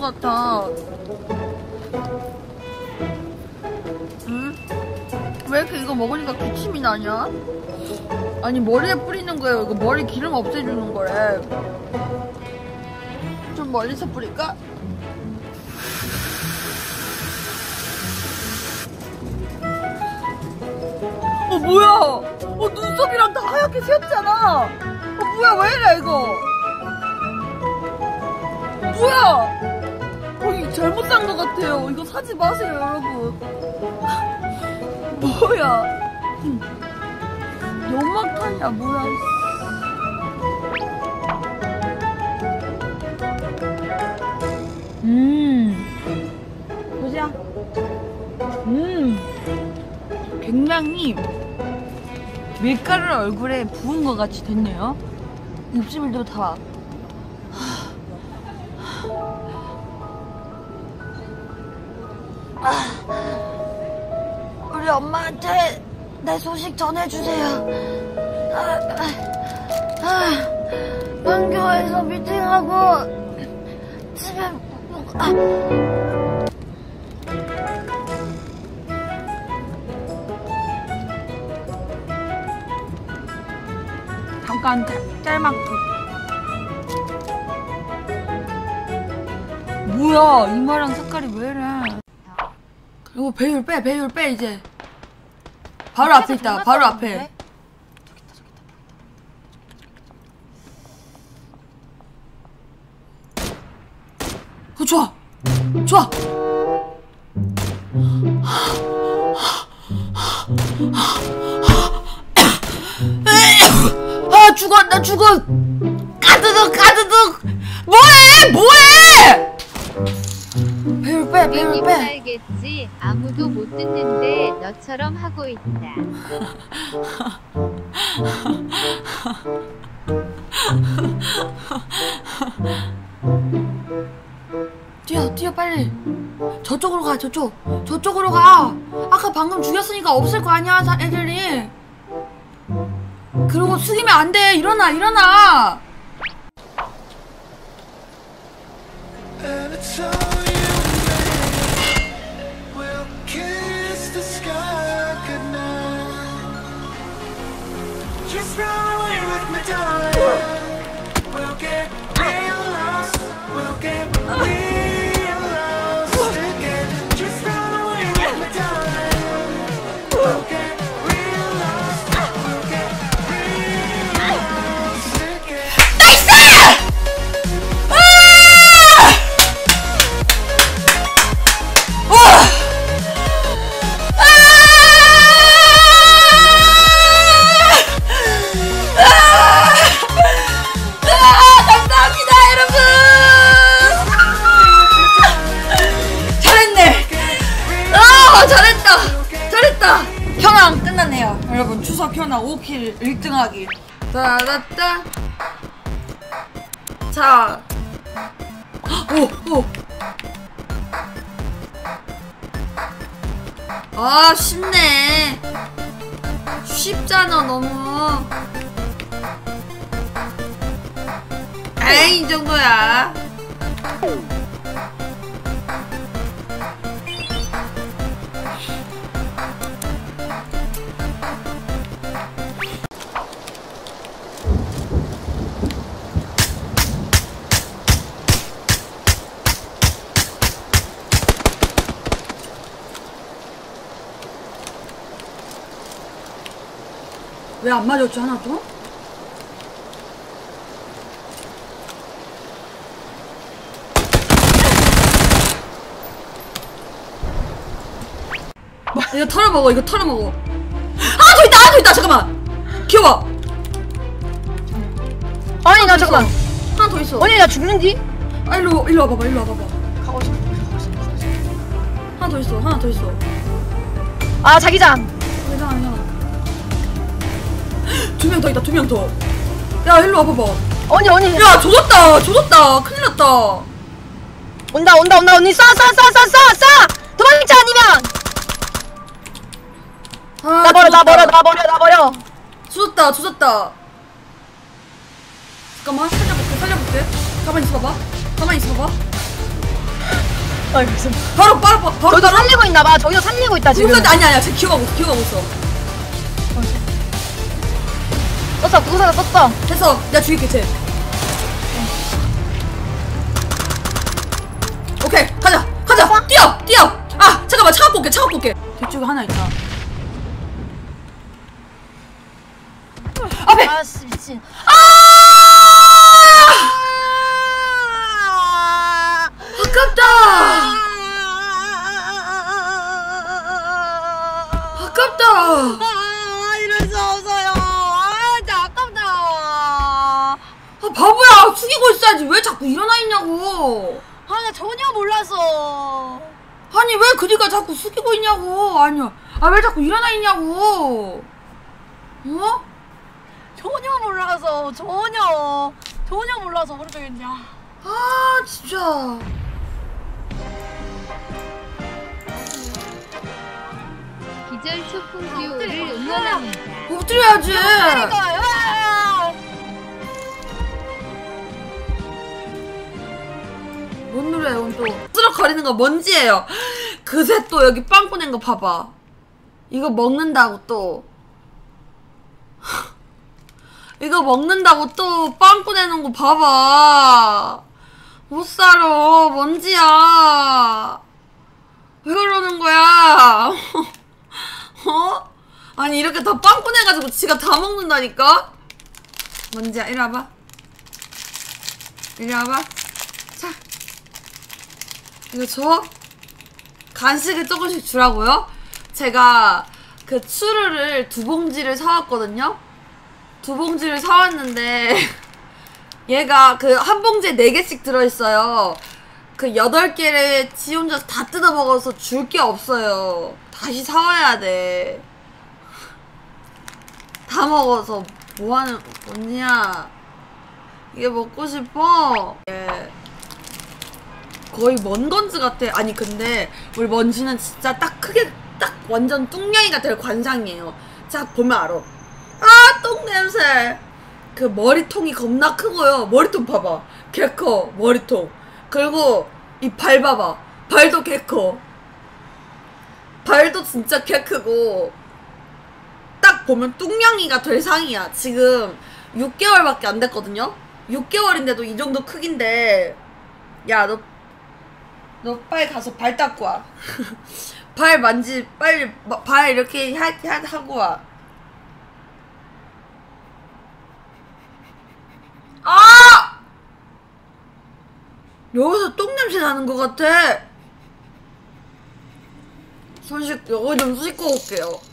것 같아. 응? 왜 이렇게 이거 먹으니까 기침이 나냐? 아니 머리에 뿌리는 거예요. 이거 머리 기름 없애주는 거래. 좀 멀리서 뿌릴까? 어 뭐야? 어 눈썹이랑 다 하얗게 새었잖아. 어 뭐야 왜 이래 이거? 뭐야? 어 이거 잘못 산것 같아요. 이거 사지 마세요 여러분. 뭐야? 연막탄이야 뭐야? 음, 보자. 음, 굉장히 밀가루를 얼굴에 부은 것 같이 됐네요. 입술도 다. 엄마한테 내 소식 전해주세요. 아, 아, 아, 판교에서 미팅하고 집에 못 가. 잠깐 짤막기. 뭐야 이마랑 색깔이 왜 이래? 이거 배율 빼 배율 빼 이제. 바로 앞에 있다. 바로 앞에. 어 좋아. 좋아. 아 죽어. 나 죽어. 가드득 가드득. 뭐해? 뭐해 배율 빼 배율 님 빼. 알겠지? 아무도 못 듣는데 너처럼 하고 있다. 뛰어 뛰어 빨리. 저쪽으로 가 저쪽. 저쪽으로 가. 아까 방금 죽였으니까 없을 거 아니야 다 애들이. 그리고 숙이면 안 돼. 일어나 일어나 잘했다 잘했다 현황 끝났네요 여러분 추석 현황 5킬 1등하기 따라따 자 오, 오. 아, 쉽네. 쉽잖아, 너무. 에이, 이 정도야. 왜 안 맞았지, 하나도? 뭐, 이거 털어먹어, 이거 털어먹어. 더 있다, 더 있다, 잠깐만. 귀여워. 아니 나 잠깐만 하나 더 있어. 언니 나 죽는디? 아, 일로, 일로 와봐봐, 일로 와봐봐. 가고 싶어 하나 더 있어, 하나 더 있어. 아 자기장 두 명 더 있다, 두 명 더. 야, 일로 와봐봐. 언니 언니 야, 조졌다, 조졌다. 큰일 났다. 온다 온다 온다 언니 쏴 쏴 쏴 쏴 쏴쏴 도망쳐 아니면 아, 나 버려 나. 버려 나 버려 나 버려 조졌다, 조졌다. 잠깐만, 살려볼게, 살려볼게. 가만히 있어봐봐. 가만히 있어봐봐. 아 무슨 바로 바로 바로 저기도 살리고 있나봐 저기도 살리고 있다 지금 아니 아니야 쟤 기어가고 기어가고 있어 떴어 구구사가 떴어 됐어. 내가 죽일게 쟤. 오케이 가자 가자. 뛰어 뛰어. 아 잠깐만 차 갖고 올게 차 갖고 올게. 뒤쪽에 하나 있다. 앞에! 아씨 미친. 아 숙이고 있어야지. 왜 자꾸 일어나 있냐고. 아 나 전혀 몰랐어 아니 왜 그니까 자꾸 숙이고 있냐고. 아니야. 아 왜 자꾸 일어나 있냐고. 어? 전혀 몰라서 전혀. 전혀 몰라서 모르겠냐. 아 진짜. 기절 초풍 듀오를 응원합니다. 엎드려야지. 그러니까 뭔 노래야 이건 또 쓰럭거리는 거 먼지예요. 그새 또 여기 빵꾸 낸거 봐봐. 이거 먹는다고 또. 이거 먹는다고 또 빵꾸 내는 거 봐봐. 못 살아. 먼지야. 왜 그러는 거야? 어? 아니 이렇게 다 빵꾸 내가지고 지가 다 먹는다니까? 먼지야 이리 와봐. 이리 와봐. 자 이거 줘? 간식을 조금씩 주라고요? 제가 그 추르를 두 봉지를 사왔거든요? 두 봉지를 사왔는데 얘가 그 한 봉지에 네 개씩 들어있어요. 그 여덟 개를 지 혼자 다 뜯어 먹어서 줄 게 없어요. 다시 사와야 돼. 다 먹어서 뭐하는 언니야. 이게 먹고 싶어? 예. 거의 먼 건즈 같아. 아니 근데 우리 먼지는 진짜 딱 크게 딱 완전 뚱냥이가 될 관상이에요. 자 보면 알아. 아 똥 냄새. 그 머리통이 겁나 크고요. 머리통 봐봐. 개커 머리통. 그리고 이 발 봐봐. 발도 개커. 발도 진짜 개 크고. 딱 보면 뚱냥이가 될 상이야. 지금 6개월밖에 안 됐거든요. 6개월인데도 이 정도 크긴데. 야 너 너 빨리 가서 발 닦고 와. 발 만지 빨리 마- 발 이렇게 하, 하, 하고 와. 아! 여기서 똥 냄새 나는 것 같아. 손 씻고 여기 좀 씻고 올게요.